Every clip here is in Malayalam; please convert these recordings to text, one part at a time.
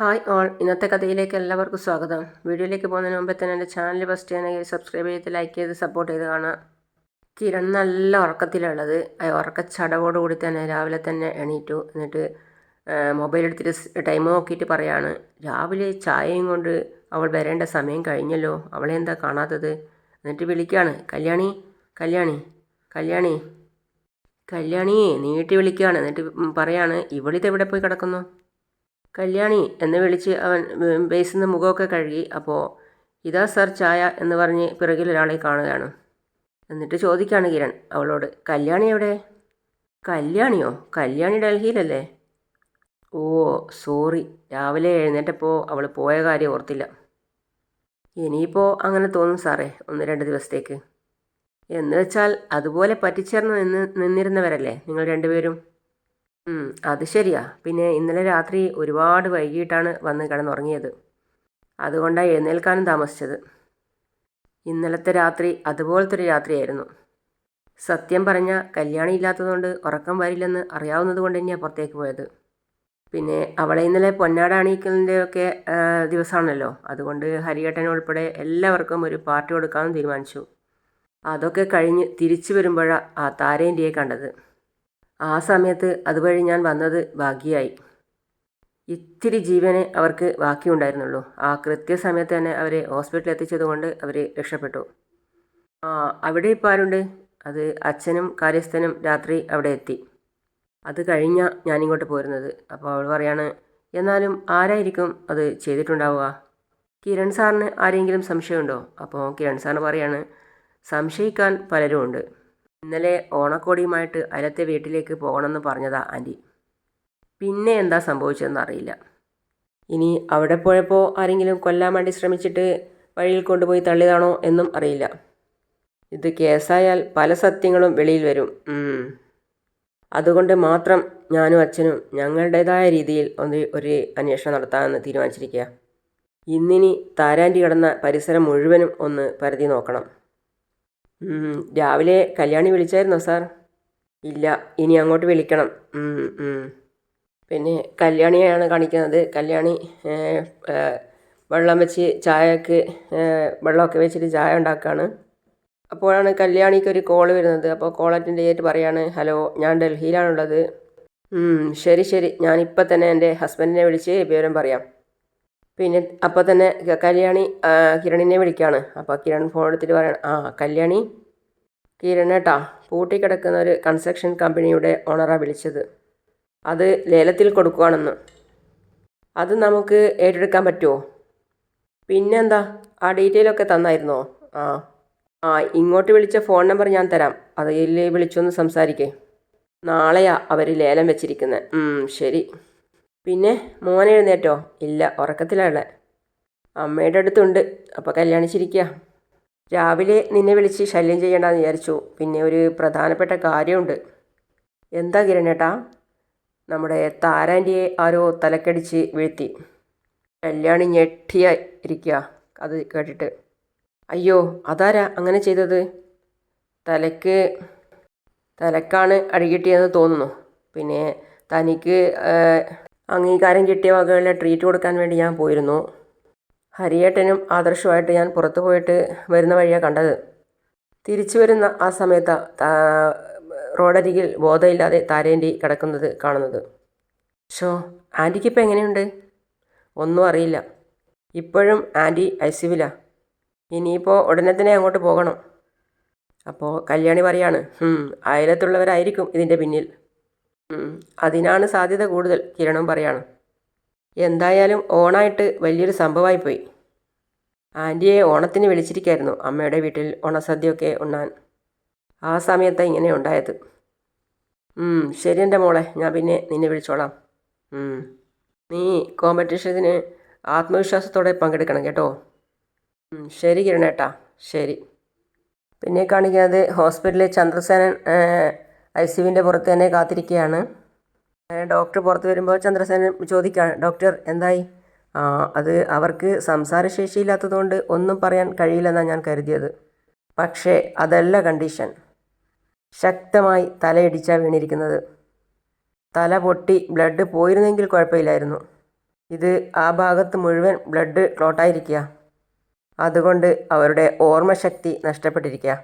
ഹായ് ഓൾ ഇന്നത്തെ കഥയിലേക്ക് എല്ലാവർക്കും സ്വാഗതം. വീഡിയോയിലേക്ക് പോകുന്നതിന് മുമ്പേ തന്നെ എന്റെ ചാനൽ ഫസ്റ്റ് ചെയ്യണമെങ്കിൽ സബ്സ്ക്രൈബ് ചെയ്ത് ലൈക്ക് ചെയ്ത് സപ്പോർട്ട് ചെയ്ത് കാണാം കിരൺ നല്ല ഉറക്കത്തിലുള്ളത് ആ ഉറക്കച്ചടവോട് കൂടി തന്നെ രാവിലെ തന്നെ എണീറ്റു. എന്നിട്ട് മൊബൈൽ എടുത്തിട്ട് ടൈം നോക്കിയിട്ട് പറയാണ് രാവിലെ ചായയും കൊണ്ട് അവൾ വരേണ്ട സമയം കഴിഞ്ഞല്ലോ. അവളെ എന്താ കാണാത്തത്? എന്നിട്ട് വിളിക്കുകയാണ് കല്യാണി കല്യാണി കല്യാണി കല്യാണി നീട്ടി വിളിക്കുകയാണ് എന്നിട്ട് പറയാണ് ഇവളിതെവിടെ പോയി കിടക്കുന്നു? കല്യാണി എന്ന് വിളിച്ച് അവൻ ബേസിൽ നിന്ന് മുഖമൊക്കെ കഴുകി അപ്പോൾ ഇതാ സർ ചായ എന്ന് പറഞ്ഞ് പിറകിൽ ഒരാളെ കാണുകയാണ്. എന്നിട്ട് ചോദിക്കുകയാണ് കിരൺ അവളോട് കല്യാണി എവിടെ? കല്യാണിയോ? കല്യാണി ഡൽഹിയിലല്ലേ. ഓ സോറി. രാവിലെ എഴുന്നേറ്റപ്പോൾ അവൾ പോയ കാര്യം ഓർത്തില്ല. ഇനിയിപ്പോൾ അങ്ങനെ തോന്നും സാറേ ഒന്ന് രണ്ട് ദിവസത്തേക്ക്. എന്ന് വെച്ചാൽ അതുപോലെ പറ്റിച്ചേർന്ന് നിന്ന് നിന്നിരുന്നവരല്ലേ നിങ്ങൾ രണ്ടുപേരും? അത് ശരിയാ. പിന്നെ ഇന്നലെ രാത്രി ഒരുപാട് വൈകിട്ടാണ് വന്ന് കിടന്നുറങ്ങിയത്. അതുകൊണ്ടാണ് എഴുന്നേൽക്കാനും താമസിച്ചത്. ഇന്നലത്തെ രാത്രി അതുപോലത്തെ ഒരു രാത്രിയായിരുന്നു. സത്യം പറഞ്ഞ കല്യാണം ഇല്ലാത്തതുകൊണ്ട് ഉറക്കം വരില്ലെന്ന് അറിയാവുന്നത് കൊണ്ട് തന്നെയാണ് പുറത്തേക്ക് പോയത്. പിന്നെ അവളെ ഇന്നലെ പൊന്നാട അണിയിക്കലിന്റെ ഒക്കെ ദിവസമാണല്ലോ. അതുകൊണ്ട് ഹരിയേട്ടൻ ഉൾപ്പെടെ എല്ലാവർക്കും ഒരു പാർട്ടി കൊടുക്കാമെന്ന് തീരുമാനിച്ചു. അതൊക്കെ കഴിഞ്ഞ് തിരിച്ചു വരുമ്പോഴാണ് ആ താരേന്റെയെ കണ്ടത്. ആ സമയത്ത് അതുവഴി ഞാൻ വന്നത് ഭാഗ്യമായി ഇത്തിരി ജീവനെ അവർക്ക് ബാക്കിയുണ്ടായിരുന്നുള്ളൂ. ആ കൃത്യസമയത്ത് തന്നെ അവരെ ഹോസ്പിറ്റലിൽ എത്തിച്ചതുകൊണ്ട് അവർ രക്ഷപ്പെട്ടു. ആ അവിടെ ഇപ്പോൾ ആരുണ്ട്? അത് അച്ഛനും കാര്യസ്ഥനും രാത്രി അവിടെ എത്തി. അത് കഴിഞ്ഞാൽ ഞാനിങ്ങോട്ട് പോരുന്നത്. അപ്പോൾ അവൾ പറയാണ് എന്നാലും ആരായിരിക്കും അത് ചെയ്തിട്ടുണ്ടാവുക? കിരൺ സാറിന് ആരെങ്കിലും സംശയമുണ്ടോ? അപ്പോൾ കിരൺ സാറിന് പറയാണ് സംശയിക്കാൻ പലരും ഉണ്ട് ഇന്നലെ ഓണക്കോടിയുമായിട്ട് അയലത്തെ വീട്ടിലേക്ക് പോകണമെന്ന് പറഞ്ഞതാ ആന്റി പിന്നെ എന്താ സംഭവിച്ചതെന്ന് അറിയില്ല. ഇനി അവിടെ പോയപ്പോൾ ആരെങ്കിലും കൊല്ലാൻ വേണ്ടി ശ്രമിച്ചിട്ട് വഴിയിൽ കൊണ്ടുപോയി തള്ളിയതാണോ എന്നും അറിയില്ല. ഇത് കേസായാൽ പല സത്യങ്ങളും വെളിയിൽ വരും. അതുകൊണ്ട് മാത്രം ഞാനും അച്ഛനും ഞങ്ങളുടേതായ രീതിയിൽ ഒന്ന് ഒരു അന്വേഷണം നടത്താമെന്ന് തീരുമാനിച്ചിരിക്കുക ഇന്നിനി താരാന്റി കിടന്ന പരിസരം മുഴുവനും ഒന്ന് പരതി നോക്കണം. രാവിലെ കല്യാണി വിളിച്ചായിരുന്നോ സാർ? ഇല്ല ഇനി അങ്ങോട്ട് വിളിക്കണം. പിന്നെ കല്യാണിയാണ് കാണിക്കുന്നത്. കല്യാണി വെള്ളം വെച്ച് ചായക്ക് വെള്ളമൊക്കെ വെച്ചിട്ട് ചായ ഉണ്ടാക്കുകയാണ് അപ്പോഴാണ് കല്യാണിക്ക് ഒരു കോൾ വരുന്നത്. അപ്പോൾ കോൾ അറ്റൻഡ് ചെയ്തിട്ട് പറയാണ് ഹലോ ഞാൻ ഡൽഹിയിലാണുള്ളത്. ശരി ശരി. ഞാനിപ്പോൾ തന്നെ എന്റെ ഹസ്ബൻഡിനെ വിളിച്ച് വിവരം പറയാം. പിന്നെ അപ്പോൾ തന്നെ കല്യാണി കിരണിനെ വിളിക്കുകയാണ് അപ്പോൾ കിരൺ ഫോൺ എടുത്തിട്ട് പറയണം ആ കല്യാണി കിരണേട്ടാ പൂട്ടിക്കിടക്കുന്ന ഒരു കൺസ്ട്രക്ഷൻ കമ്പനിയുടെ ഓണറാണ് വിളിച്ചത്. അത് ലേലത്തിൽ കൊടുക്കുകയാണെന്ന് അത് നമുക്ക് ഏറ്റെടുക്കാൻ പറ്റുമോ പിന്നെന്താ ആ ഡീറ്റെയിലൊക്കെ തന്നായിരുന്നോ? ആ ആ ഇങ്ങോട്ട് വിളിച്ച ഫോൺ നമ്പർ ഞാൻ തരാം. അതിൽ വിളിച്ചൊന്ന് സംസാരിക്കേ. നാളെയാ അവർ ലേലം വെച്ചിരിക്കുന്നത് ശരി. പിന്നെ മോൻ എഴുന്നേറ്റോ? ഇല്ല ഉറക്കത്തിലാണ് അമ്മയുടെ അടുത്തുണ്ട്. അപ്പോൾ കല്യാണിച്ചിരിക്കുക രാവിലെ നിന്നെ വിളിച്ച് ശല്യം ചെയ്യണ്ടെന്ന് വിചാരിച്ചു. പിന്നെ ഒരു പ്രധാനപ്പെട്ട കാര്യമുണ്ട്. എന്താ കിരണേട്ടാ നമ്മുടെ താരാന്റിയെ ആരോ തലക്കടിച്ച് വീഴ്ത്തി. കല്യാണി ഞെട്ടിയ ഇരിക്കുക അത് കേട്ടിട്ട്. അയ്യോ അതാരാ അങ്ങനെ ചെയ്തത്? തലക്ക് തലക്കാണ് അടികിട്ടിയെന്ന് തോന്നുന്നു. പിന്നെ തനിക്ക് അംഗീകാരം കിട്ടിയ വകകളിലെ ട്രീറ്റ് കൊടുക്കാൻ വേണ്ടി ഞാൻ പോയിരുന്നു. ഹരിയേട്ടനും ആദർശമായിട്ട് ഞാൻ പുറത്തു പോയിട്ട് വരുന്ന വഴിയാണ് കണ്ടത്. തിരിച്ചു വരുന്ന ആ സമയത്ത് റോഡരികിൽ ബോധമില്ലാതെ താരേന്റെ കിടക്കുന്നത് കാണുന്നത്. ഷോ ആന്റിക്കിപ്പോൾ എങ്ങനെയുണ്ട്? ഒന്നും അറിയില്ല. ഇപ്പോഴും ആന്റി ഐ സിവിലാണ് ഇനിയിപ്പോൾ ഉടനെ തന്നെ അങ്ങോട്ട് പോകണം. അപ്പോൾ കല്യാണി പറയാണ് അയലത്തുള്ളവരായിരിക്കും ഇതിന്റെ പിന്നിൽ. അതിനാണ് സാധ്യത കൂടുതൽ കിരണം പറയാണ്. എന്തായാലും ഓണായിട്ട് വലിയൊരു സംഭവമായിപ്പോയി ആന്റിയെ ഓണത്തിന് വിളിച്ചിരിക്കായിരുന്നു. അമ്മയുടെ വീട്ടിൽ ഓണസദ്യയൊക്കെ ഉണ്ണാൻ. ആ സമയത്ത് ഇങ്ങനെ ഉണ്ടായത്. ശരി എന്റെ മോളെ ഞാൻ പിന്നെ നിന്നെ വിളിച്ചോളാം. നീ കോമ്പറ്റീഷന് ആത്മവിശ്വാസത്തോടെ പങ്കെടുക്കണം കേട്ടോ. ശരി കിരണേട്ടാ ശരി. പിന്നെ കാണിക്കാതെ ഹോസ്പിറ്റലിൽ ചന്ദ്രസേനൻ ഐ സിയുവിന്റെ പുറത്ത് തന്നെ കാത്തിരിക്കുകയാണ്. ഡോക്ടർ പുറത്ത് വരുമ്പോൾ ചന്ദ്രസേനൻ ചോദിക്കുകയാണ് ഡോക്ടർ എന്തായി? അത് അവർക്ക് സംസാരശേഷിയില്ലാത്തതുകൊണ്ട് ഒന്നും പറയാൻ കഴിയില്ലെന്നാണ് ഞാൻ കരുതിയത്. പക്ഷേ അതല്ല കണ്ടീഷൻ. ശക്തമായി തലയിടിച്ചാണ് വീണിരിക്കുന്നത്. തല പൊട്ടി ബ്ലഡ് പോയിരുന്നെങ്കിൽ കുഴപ്പമില്ലായിരുന്നു. ഇത് ആ ഭാഗത്ത് മുഴുവൻ ബ്ലഡ് ക്ലോട്ടായിരിക്കുക. അതുകൊണ്ട് അവരുടെ ഓർമ്മശക്തി നഷ്ടപ്പെട്ടിരിക്കുക.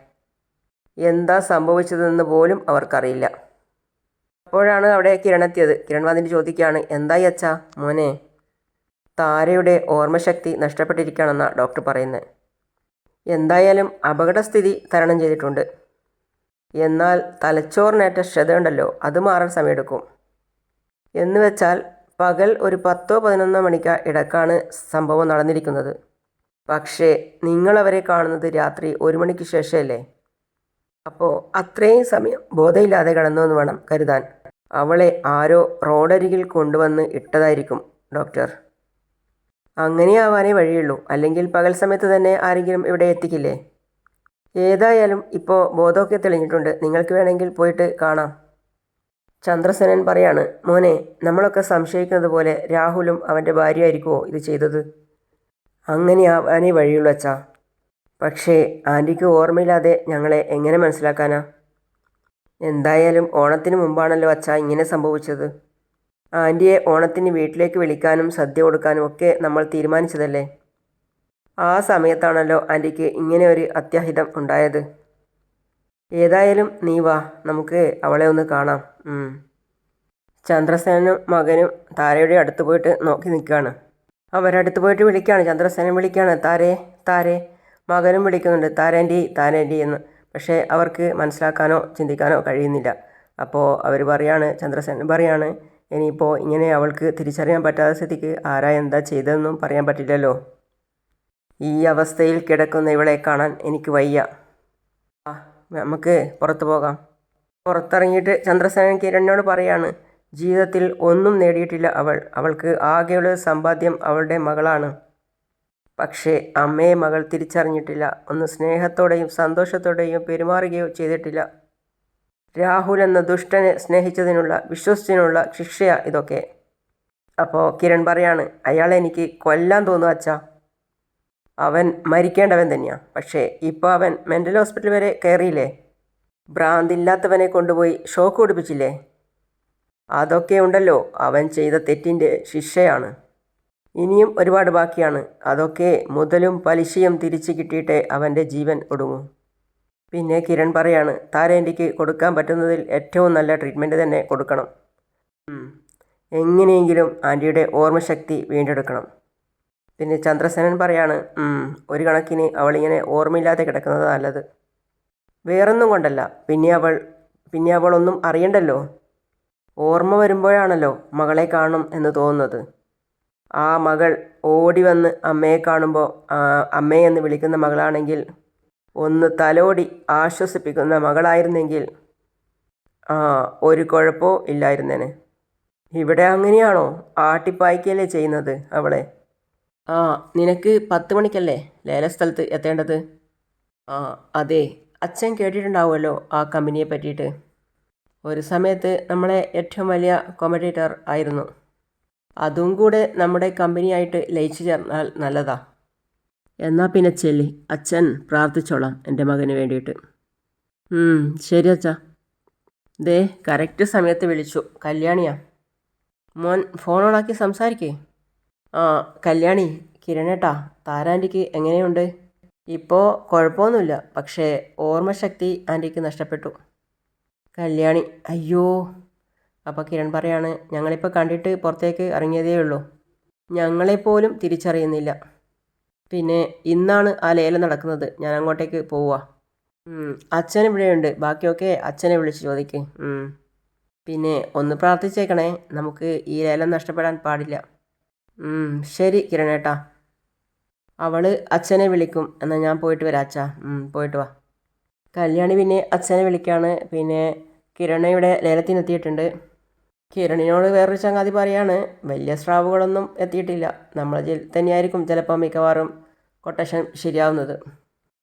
എന്താ സംഭവിച്ചതെന്ന് പോലും അവർക്കറിയില്ല. അപ്പോഴാണ് അവിടെ കിരൺ എത്തിയത് കിരൺ വന്നിട്ട് ചോദിക്കുകയാണ് എന്തായി അച്ഛാ മോനെ? താരയുടെ ഓർമ്മശക്തി നഷ്ടപ്പെട്ടിരിക്കുകയാണെന്നാണ് ഡോക്ടർ പറയുന്നത് എന്തായാലും അപകടസ്ഥിതി തരണം ചെയ്തിട്ടുണ്ട്. എന്നാൽ തലച്ചോറിനേറ്റ ക്ഷതയുണ്ടല്ലോ അത് മാറാൻ സമയമെടുക്കും. എന്ന് വെച്ചാൽ പകൽ ഒരു പത്തോ പതിനൊന്നോ മണിക്ക് ഇടക്കാണ് സംഭവം നടന്നിരിക്കുന്നത്. പക്ഷേ നിങ്ങളവരെ കാണുന്നത് രാത്രി ഒരു മണിക്ക് ശേഷമല്ലേ? അപ്പോൾ അത്രയും സമയം ബോധയില്ലാതെ കിടന്നു എന്ന് വേണം കരുതാൻ. അവളെ ആരോ റോഡരികിൽ കൊണ്ടുവന്ന് ഇട്ടതായിരിക്കും ഡോക്ടർ. അങ്ങനെയാവാനേ വഴിയുള്ളൂ. അല്ലെങ്കിൽ പകൽ സമയത്ത് തന്നെ ആരെങ്കിലും ഇവിടെ എത്തിക്കില്ലേ? ഏതായാലും ഇപ്പോൾ ബോധമൊക്കെ തെളിഞ്ഞിട്ടുണ്ട്. നിങ്ങൾക്ക് വേണമെങ്കിൽ പോയിട്ട് കാണാം. ചന്ദ്രസേനൻ പറയാണ് മോനെ നമ്മളൊക്കെ സംശയിക്കുന്നത് പോലെ രാഹുലും അവന്റെ ഭാര്യയായിരിക്കുമോ ഇത് ചെയ്തത്? അങ്ങനെയാവാനേ വഴിയുള്ളൂ അച്ഛാ. പക്ഷേ ആന്റിക്ക് ഓർമ്മയില്ലാതെ ഞങ്ങളെ എങ്ങനെ മനസ്സിലാക്കാനാ? എന്തായാലും ഓണത്തിന് മുമ്പാണല്ലോ അച്ഛ ഇങ്ങനെ സംഭവിച്ചത്. ആന്റിയെ ഓണത്തിന് വീട്ടിലേക്ക് വിളിക്കാനും സദ്യ കൊടുക്കാനും ഒക്കെ നമ്മൾ തീരുമാനിച്ചതല്ലേ? ആ സമയത്താണല്ലോ ആന്റിക്ക് ഇങ്ങനെ ഒരു അത്യാഹിതം ഉണ്ടായത്. ഏതായാലും നീ വാ നമുക്ക് അവളെ ഒന്ന് കാണാം. ചന്ദ്രസേനും മകനും താരയുടെ അടുത്ത് പോയിട്ട് നോക്കി നിൽക്കുകയാണ്. അവരടുത്ത് പോയിട്ട് വിളിക്കുകയാണ്. ചന്ദ്രസേനൻ വിളിക്കുകയാണ്. താരേ താരേ. മകനും വിളിക്കുന്നുണ്ട്. താരേന്റി താരേന്റി എന്ന്. പക്ഷേ അവർക്ക് മനസ്സിലാക്കാനോ ചിന്തിക്കാനോ കഴിയുന്നില്ല. അപ്പോൾ അവർ പറയാണ് ചന്ദ്രസേനൻ പറയാണ് ഇനിയിപ്പോൾ ഇങ്ങനെ അവൾക്ക് തിരിച്ചറിയാൻ പറ്റാത്ത സ്ഥിതിക്ക് ആരാ എന്താ ചെയ്തതെന്നും പറയാൻ പറ്റില്ലല്ലോ. ഈ അവസ്ഥയിൽ കിടക്കുന്ന ഇവളെ കാണാൻ എനിക്ക് വയ്യ. ആ നമുക്ക് പുറത്തു പോകാം. പുറത്തിറങ്ങിയിട്ട് ചന്ദ്രസേനൻ കിരണിനോട് പറയാണ് ജീവിതത്തിൽ ഒന്നും നേടിയിട്ടില്ല അവൾ. അവൾക്ക് ആകെയുള്ള സമ്പാദ്യം അവളുടെ മകളാണ്. പക്ഷേ അമ്മയെ മകൾ തിരിച്ചറിഞ്ഞിട്ടില്ല. ഒന്ന് സ്നേഹത്തോടെയും സന്തോഷത്തോടെയും പെരുമാറുകയോ ചെയ്തിട്ടില്ല. രാഹുൽ എന്ന ദുഷ്ടനെ സ്നേഹിച്ചതിനുള്ള വിശ്വസിച്ചതിനുള്ള ശിക്ഷയാ ഇതൊക്കെ. അപ്പോൾ കിരൺ പറയാണ് അയാളെ എനിക്ക് കൊല്ലാൻ തോന്നുക അച്ഛാ. അവൻ മരിക്കേണ്ടവൻ തന്നെയാണ് പക്ഷേ ഇപ്പോൾ അവൻ മെന്റൽ ഹോസ്പിറ്റൽ വരെ കയറിയില്ലേ? ഭ്രാന്തില്ലാത്തവനെ കൊണ്ടുപോയി ഷോക്ക് കൊടുപ്പിച്ചില്ലേ അതൊക്കെ ഉണ്ടല്ലോ. അവൻ ചെയ്ത തെറ്റിന്റെ ശിക്ഷയാണ്. ഇനിയും ഒരുപാട് ബാക്കിയാണ്. അതൊക്കെ മുതലും പലിശയും തിരിച്ചു കിട്ടിയിട്ടേ അവന്റെ ജീവൻ ഒടുങ്ങൂ. പിന്നെ കിരൺ പറയാണ് താരേന്റിക്ക് കൊടുക്കാൻ പറ്റുന്നതിൽ ഏറ്റവും നല്ല ട്രീറ്റ്മെന്റ് തന്നെ കൊടുക്കണം. എങ്ങനെയെങ്കിലും ആന്റിയുടെ ഓർമ്മശക്തി വീണ്ടെടുക്കണം. പിന്നെ ചന്ദ്രസേനൻ പറയാണ് ഒരു കണക്കിന് അവളിങ്ങനെ ഓർമ്മയില്ലാതെ കിടക്കുന്നത് നല്ലത്. വേറൊന്നും കൊണ്ടല്ല. പിന്നെ അവൾ പിന്നെ അവളൊന്നും അറിയണ്ടല്ലോ. ഓർമ്മ വരുമ്പോഴാണല്ലോ മകളെ കാണും എന്ന് തോന്നുന്നത്. ആ മകൾ ഓടി വന്ന് അമ്മയെ കാണുമ്പോൾ അമ്മേ എന്ന് വിളിക്കുന്ന മകളാണെങ്കിൽ ഒന്ന് തലോടി ആശ്വസിപ്പിക്കുന്ന മകളായിരുന്നെങ്കിൽ ആ ഒരു കുഴപ്പമോ ഇല്ലായിരുന്നേനെ. ഇവിടെ അങ്ങനെയാണോ? ആട്ടിപ്പായ്ക്കല്ലേ ചെയ്യുന്നത് അവളെ? ആ നിനക്ക് പത്ത് മണിക്കല്ലേ ലേലസ്ഥലത്ത് എത്തേണ്ടത്? ആ അതെ. അച്ഛൻ കേട്ടിട്ടുണ്ടാവുമല്ലോ ആ കമ്പനിയെ പറ്റിയിട്ട്. ഒരു സമയത്ത് നമ്മളെ ഏറ്റവും വലിയ കൊമഡേറ്റർ ആയിരുന്നു. അതും കൂടെ നമ്മുടെ കമ്പനിയായിട്ട് ലയിച്ചു ചേർന്നാൽ നല്ലതാ. എന്നാൽ പിന്നെ ചെല്ലി അച്ഛൻ പ്രാർത്ഥിച്ചോളാം എന്റെ മകന് വേണ്ടിയിട്ട്. ശരി അച്ഛാ. ദേ കറക്റ്റ് സമയത്ത് വിളിച്ചു. കല്യാണിയാ. മോൻ ഫോൺ ഓണാക്കി സംസാരിക്കേ. ആ കല്യാണി കിരണേട്ടാ താരാന്റിക്ക് എങ്ങനെയുണ്ട്? ഇപ്പോൾ കുഴപ്പമൊന്നുമില്ല പക്ഷേ ഓർമ്മശക്തി ആന്റിക്ക് നഷ്ടപ്പെട്ടു. കല്യാണി അയ്യോ. അപ്പോൾ കിരൺ പറയാണ് ഞങ്ങളിപ്പോൾ കണ്ടിട്ട് പുറത്തേക്ക് ഇറങ്ങിയതേ ഉള്ളൂ. ഞങ്ങളെപ്പോലും തിരിച്ചറിയുന്നില്ല. പിന്നെ ഇന്നാണ് ആ ലേലം നടക്കുന്നത്. ഞാൻ അങ്ങോട്ടേക്ക് പോവുക അച്ഛൻ ഇവിടെയുണ്ട്. ബാക്കിയൊക്കെ അച്ഛനെ വിളിച്ച് ചോദിക്ക്. പിന്നെ ഒന്ന് പ്രാർത്ഥിച്ചേക്കണേ. നമുക്ക് ഈ ലേലം നഷ്ടപ്പെടാൻ പാടില്ല. ശരി കിരണേട്ടാ. അവൾ അച്ഛനെ വിളിക്കും. എന്നാൽ ഞാൻ പോയിട്ട് വരാം അച്ഛാ. പോയിട്ട് വാ. കല്യാണി പിന്നെ അച്ഛനെ വിളിക്കുകയാണ് പിന്നെ കിരണയുടെ ലേലത്തിനെത്തിയിട്ടുണ്ട് കിരണിനോട് വേറൊരു ചങ്ങാതി പറയാണ് വലിയ സ്രാവുകളൊന്നും എത്തിയിട്ടില്ല. നമ്മൾ തന്നെയായിരിക്കും ചിലപ്പോൾ മിക്കവാറും കൊട്ടേഷൻ ശരിയാവുന്നത്.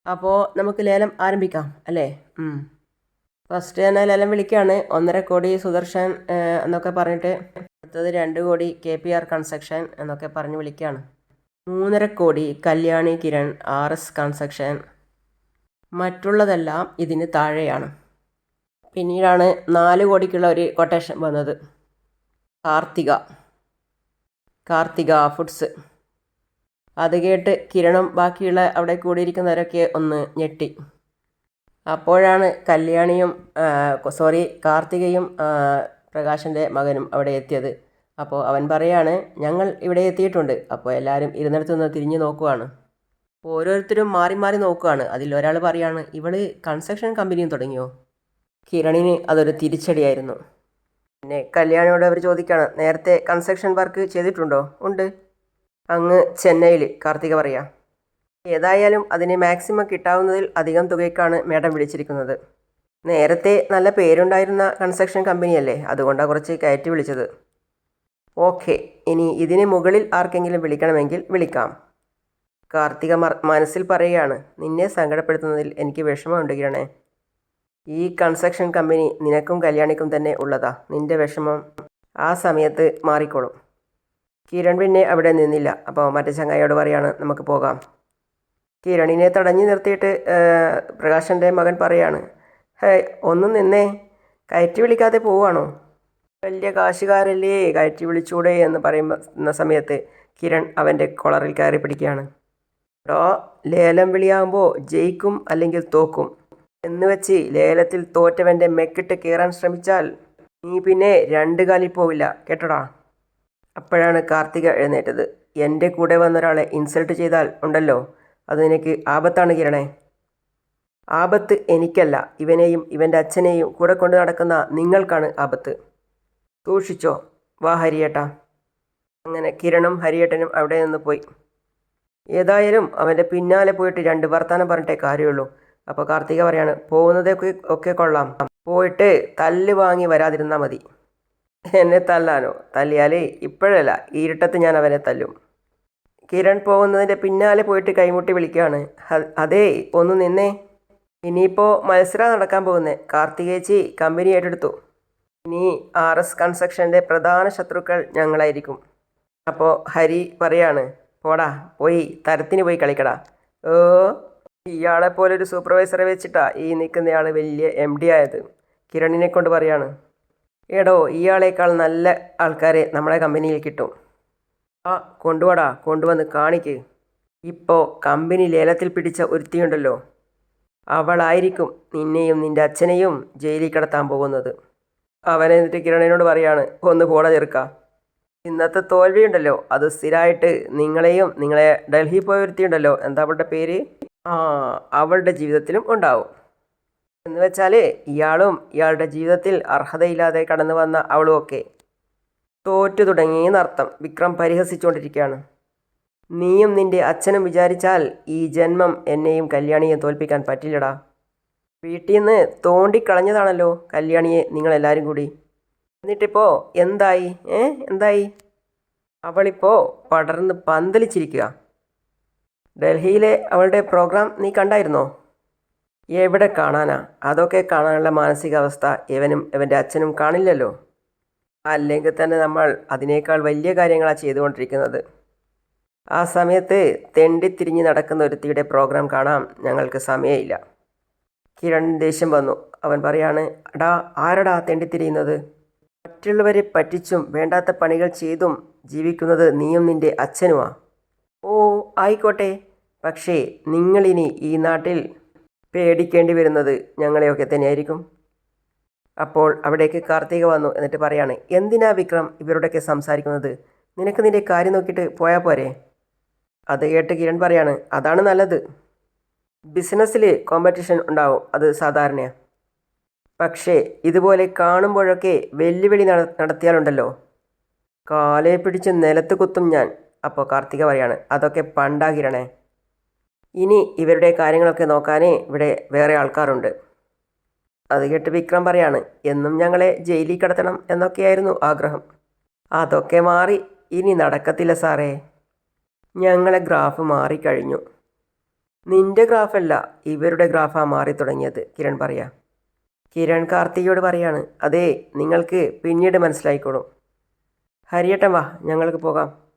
അപ്പോൾ നമുക്ക് ലേലം ആരംഭിക്കാം അല്ലേ. ഫസ്റ്റ് തന്നെ ലേലം വിളിക്കുകയാണ് ഒന്നര കോടി സുദർശൻ എന്നൊക്കെ പറഞ്ഞിട്ട് അടുത്തത് രണ്ട് കോടി കെ പി ആർ കൺസ്ട്രക്ഷൻ എന്നൊക്കെ പറഞ്ഞ് വിളിക്കുകയാണ് മൂന്നര crore Kalyani Kiran R S construction മറ്റുള്ളതെല്ലാം ഇതിന് താഴെയാണ്. പിന്നീടാണ് നാല് കോടിക്കുള്ള ഒരു കൊട്ടേഷൻ വന്നത്. കാർത്തിക. കാർത്തിക ഫുഡ്സ്. അത് കേട്ട് കിരണം ബാക്കിയുള്ള അവിടെ കൂടിയിരിക്കുന്നവരൊക്കെ ഒന്ന് ഞെട്ടി. അപ്പോഴാണ് കല്യാണിയും സോറി കാർത്തികയും പ്രകാശന്റെ മകനും അവിടെ എത്തിയത്. അപ്പോൾ അവൻ പറയാണ് ഞങ്ങൾ ഇവിടെ എത്തിയിട്ടുണ്ട്. അപ്പോൾ എല്ലാവരും ഇരുന്നിടത്തു നിന്ന് തിരിഞ്ഞു നോക്കുവാണ്. ഓരോരുത്തരും മാറി മാറി നോക്കുകയാണ് അതിൽ ഒരാൾ പറയാണ് ഇവൾ കൺസ്ട്രക്ഷൻ കമ്പനിയും തുടങ്ങിയോ? കിരണിന് അതൊരു തിരിച്ചടിയായിരുന്നു. പിന്നെ കല്യാണിയോട് അവർ ചോദിക്കുകയാണ് നേരത്തെ കൺസ്ട്രക്ഷൻ വർക്ക് ചെയ്തിട്ടുണ്ടോ? ഉണ്ട്. അങ്ങ് ചെന്നൈയിൽ കാർത്തിക പറയാം. ഏതായാലും അതിന് മാക്സിമം കിട്ടാവുന്നതിൽ അധികം തുകയ്ക്കാണ് മേഡം വിളിച്ചിരിക്കുന്നത്. നേരത്തെ നല്ല പേരുണ്ടായിരുന്ന കൺസ്ട്രക്ഷൻ കമ്പനിയല്ലേ അതുകൊണ്ടാണ് കുറച്ച് കയറ്റി വിളിച്ചത്. ഓക്കെ ഇനി ഇതിന് മുകളിൽ ആർക്കെങ്കിലും വിളിക്കണമെങ്കിൽ വിളിക്കാം. കാർത്തിക മനസ്സിൽ പറയുകയാണ് നിന്നെ സങ്കടപ്പെടുത്തുന്നതിൽ എനിക്ക് വിഷമമുണ്ട് കിരണേ. ഈ കൺസ്ട്രക്ഷൻ കമ്പനി നിനക്കും കല്യാണിക്കും തന്നെ ഉള്ളതാ. നിന്റെ വിഷമം ആ സമയത്ത് മാറിക്കോളും. കിരൺ പിന്നെ അവിടെ നിന്നില്ല. അപ്പോൾ മറ്റേ ചങ്ങായിയോട് പറയാണ് നമുക്ക് പോകാം. കിരണിനെ തടഞ്ഞു നിർത്തിയിട്ട് പ്രകാശന്റെ മകൻ പറയാണ് ഹേ ഒന്നും നിന്നേ. കയറ്റി വിളിക്കാതെ പോവാണോ? വലിയ കാശുകാരല്ലേ കയറ്റി വിളിച്ചൂടെ എന്ന് പറയുന്ന സമയത്ത് കിരൺ അവന്റെ കൊളറിൽ കയറി പിടിക്കുകയാണ്. ഡോ ലേലം വിളിയാകുമ്പോൾ ജയിക്കും അല്ലെങ്കിൽ തോക്കും. എന്ന് വെച്ച് ലേലത്തിൽ തോറ്റവന്റെ മെക്കിട്ട് കയറാൻ ശ്രമിച്ചാൽ നീ പിന്നെ രണ്ട് കാലിൽ പോവില്ല കേട്ടോടാ? അപ്പോഴാണ് കാർത്തിക എഴുന്നേറ്റത്. എന്റെ കൂടെ വന്ന ഒരാളെ ഇൻസൾട്ട് ചെയ്താൽ ഉണ്ടല്ലോ. അത് നിനക്ക് ആപത്താണ് കിരണേ. ആപത്ത് എനിക്കല്ല. ഇവനെയും ഇവന്റെ അച്ഛനെയും കൂടെ കൊണ്ട് നടക്കുന്ന നിങ്ങൾക്കാണ് ആപത്ത്. സൂക്ഷിച്ചോ. വാ ഹരിയേട്ടാ. അങ്ങനെ കിരണും ഹരിയേട്ടനും അവിടെ നിന്ന് പോയി. ഏതായാലും അവന്റെ പിന്നാലെ പോയിട്ട് രണ്ട് വർത്താനം പറഞ്ഞിട്ടേ കാര്യമുള്ളൂ. അപ്പോൾ കാർത്തിക പറയാണ് പോകുന്നതൊക്കെ ഒക്കെ കൊള്ളാം. പോയിട്ട് തല്ല് വാങ്ങി വരാതിരുന്നാൽ മതി. എന്നെ തല്ലാനോ? തല്ലിയാൽ ഇപ്പോഴല്ല ഇരുട്ടത്ത് ഞാൻ അവനെ തല്ലും. കിരൺ പോകുന്നതിന്റെ പിന്നാലെ പോയിട്ട് കൈമുട്ടി വിളിക്കുകയാണ് അതേ ഒന്ന് നിന്നേ. ഇനിയിപ്പോൾ മത്സരം നടക്കാൻ പോകുന്നേ. കാർത്തികേച്ചി കമ്പനി ഏറ്റെടുത്തു ഇനി ആർ എസ് കൺസ്ട്രക്ഷന്റെ പ്രധാന ശത്രുക്കൾ ഞങ്ങളായിരിക്കും. അപ്പോൾ ഹരി പറയാണ് പോടാ പോയി തരത്തിന് പോയി കളിക്കടാ. ഓ ഇയാളെ പോലെ ഒരു സൂപ്പർവൈസറെ വെച്ചിട്ടാ ഈ നിൽക്കുന്നയാൾ വലിയ എം ഡി ആയത്. കിരണിനെ കൊണ്ട് പറയാണ്. എടോ ഇയാളേക്കാൾ നല്ല ആൾക്കാരെ നമ്മുടെ കമ്പനിയിൽ കിട്ടും. ആ കൊണ്ടുപോടാ കൊണ്ടുവന്ന് കാണിക്ക്. ഇപ്പോൾ കമ്പനി ലേലത്തിൽ പിടിച്ച ഒരുത്തിയുണ്ടല്ലോ. അവളായിരിക്കും നിന്നെയും നിന്റെ അച്ഛനെയും ജയിലിൽ കിടത്താൻ പോകുന്നത്. അവനെ എന്നിട്ട് കിരണിനോട് പറയാണ് ഒന്ന് പോട ചെറുക്ക. ഇന്നത്തെ തോൽവിയുണ്ടല്ലോ അത് സ്ഥിരമായിട്ട് നിങ്ങളെയും നിങ്ങളെ ഡൽഹി പോയ ഒരുത്തിയുണ്ടല്ലോ എന്താ അവളുടെ പേര്? അവളുടെ ജീവിതത്തിലും ഉണ്ടാവും. എന്ന് വെച്ചാൽ ഇയാളും ഇയാളുടെ ജീവിതത്തിൽ അർഹതയില്ലാതെ കടന്നു വന്ന അവളും ഒക്കെ തോറ്റു തുടങ്ങിയെന്നർത്ഥം. വിക്രം പരിഹസിച്ചുകൊണ്ടിരിക്കുകയാണ്. നീയും നിന്റെ അച്ഛനും വിചാരിച്ചാൽ ഈ ജന്മം എന്നെയും കല്യാണിയെ തോൽപ്പിക്കാൻ പറ്റില്ലടാ. വീട്ടിൽ നിന്ന് തോണ്ടിക്കളഞ്ഞതാണല്ലോ കല്യാണിയെ നിങ്ങളെല്ലാവരും കൂടി. എന്നിട്ടിപ്പോൾ എന്തായി? ഏ എന്തായി? അവളിപ്പോൾ പടർന്ന് പന്തലിച്ചിരിക്കുക. ഡൽഹിയിലെ അവളുടെ പ്രോഗ്രാം നീ കണ്ടായിരുന്നോ? എവിടെ കാണാനാ? അതൊക്കെ കാണാനുള്ള മാനസികാവസ്ഥ ഇവനും ഇവന്റെ അച്ഛനും കാണില്ലല്ലോ. അല്ലെങ്കിൽ തന്നെ നമ്മൾ അതിനേക്കാൾ വലിയ കാര്യങ്ങളാണ് ചെയ്തുകൊണ്ടിരിക്കുന്നത്. ആ സമയത്ത് തെണ്ടിത്തിരിഞ്ഞ് നടക്കുന്ന ഒരുത്തിയുടെ പ്രോഗ്രാം കാണാൻ ഞങ്ങൾക്ക് സമയമില്ല. കിരൺ ദേഷ്യം വന്നു. അവൻ പറയാണ് അടാ ആരടാ തെണ്ടിത്തിരിയുന്നത് മറ്റുള്ളവരെ പറ്റിച്ചും വേണ്ടാത്ത പണികൾ ചെയ്തും ജീവിക്കുന്നത് നീയും നിന്റെ അച്ഛനുമാ. ഓ ആയിക്കോട്ടെ. പക്ഷേ നിങ്ങളിനി ഈ നാട്ടിൽ പേടിക്കേണ്ടി വരുന്നത് ഞങ്ങളെയൊക്കെ തന്നെയായിരിക്കും. അപ്പോൾ അവിടേക്ക് കാർത്തിക വന്നു എന്നിട്ട് പറയാണ് എന്തിനാ വിക്രം ഇവരോടൊക്കെ സംസാരിക്കുന്നത്? നിനക്ക് നിന്റെ കാര്യം നോക്കിയിട്ട് പോയാൽ പോരെ. അത് കേട്ട് കിരൺ പറയാണ് അതാണ് നല്ലത്. ബിസിനസ്സിൽ കോമ്പറ്റീഷൻ ഉണ്ടാവും അത് സാധാരണയാണ് പക്ഷേ ഇതുപോലെ കാണുമ്പോഴൊക്കെ വെല്ലുവിളി നട നടത്തിയാലുണ്ടല്ലോ. കാലേ പിടിച്ച് നിലത്ത് കുത്തും ഞാൻ. അപ്പോൾ കാർത്തിക പറയാണ് അതൊക്കെ പണ്ടാകിരണേ ഇനി ഇവരുടെ കാര്യങ്ങളൊക്കെ നോക്കാനേ ഇവിടെ വേറെ ആൾക്കാരുണ്ട്. അത് കേട്ട് വിക്രം പറയാണ് എന്നും ഞങ്ങളെ ജയിലിൽ കിടത്തണം എന്നൊക്കെയായിരുന്നു ആഗ്രഹം. അതൊക്കെ മാറി ഇനി നടക്കത്തില്ല സാറേ. ഞങ്ങളെ ഗ്രാഫ് മാറിക്കഴിഞ്ഞു. നിന്റെ ഗ്രാഫല്ല ഇവരുടെ ഗ്രാഫാ മാറി തുടങ്ങിയത് കിരൺ പറയാ. കിരൺ കാർത്തികയോട് പറയാണ് അതേ നിങ്ങൾക്ക് പിന്നീട് മനസ്സിലായിക്കോളും. ഹരിയേട്ടൻ വാ ഞങ്ങൾക്ക് പോകാം.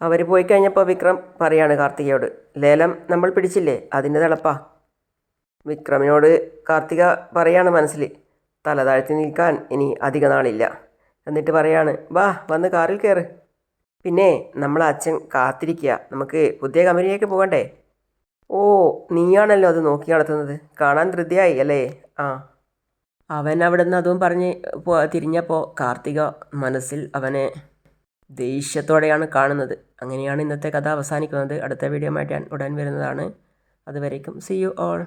അവർ പോയി കഴിഞ്ഞപ്പോൾ വിക്രം പറയാണ് കാർത്തികയോട് ലേലം നമ്മൾ പിടിച്ചില്ലേ? അതിന്റെ തിളപ്പാ. വിക്രമിനോട് കാർത്തിക പറയാണ് മനസ്സിൽ തല താഴ്ത്തി നിൽക്കാൻ ഇനി അധിക നാളില്ല. എന്നിട്ട് പറയാണ് വാ വന്ന് കാറിൽ കയറ് പിന്നെ നമ്മളെ അച്ഛൻ കാത്തിരിക്കുക നമുക്ക് പുതിയ കമ്പനിയിലേക്ക് പോകണ്ടേ? ഓ നീയാണല്ലോ അത് നോക്കി നടത്തുന്നത്. കാണാൻ ധൃതിയായി അല്ലേ? ആ. അവൻ അവിടെ നിന്ന് അതും പറഞ്ഞ് തിരിഞ്ഞപ്പോൾ കാർത്തിക മനസ്സിൽ അവനെ ദേഷ്യത്തോടെയാണ് കാണുന്നത്. അങ്ങനെയാണ് ഇന്നത്തെ കഥ അവസാനിക്കുന്നത്. അടുത്ത വീഡിയോ ആയിട്ട് ഞാൻ ഉടൻ വരുന്നതാണ്. അതുവരേക്കും സി യു ഓൾ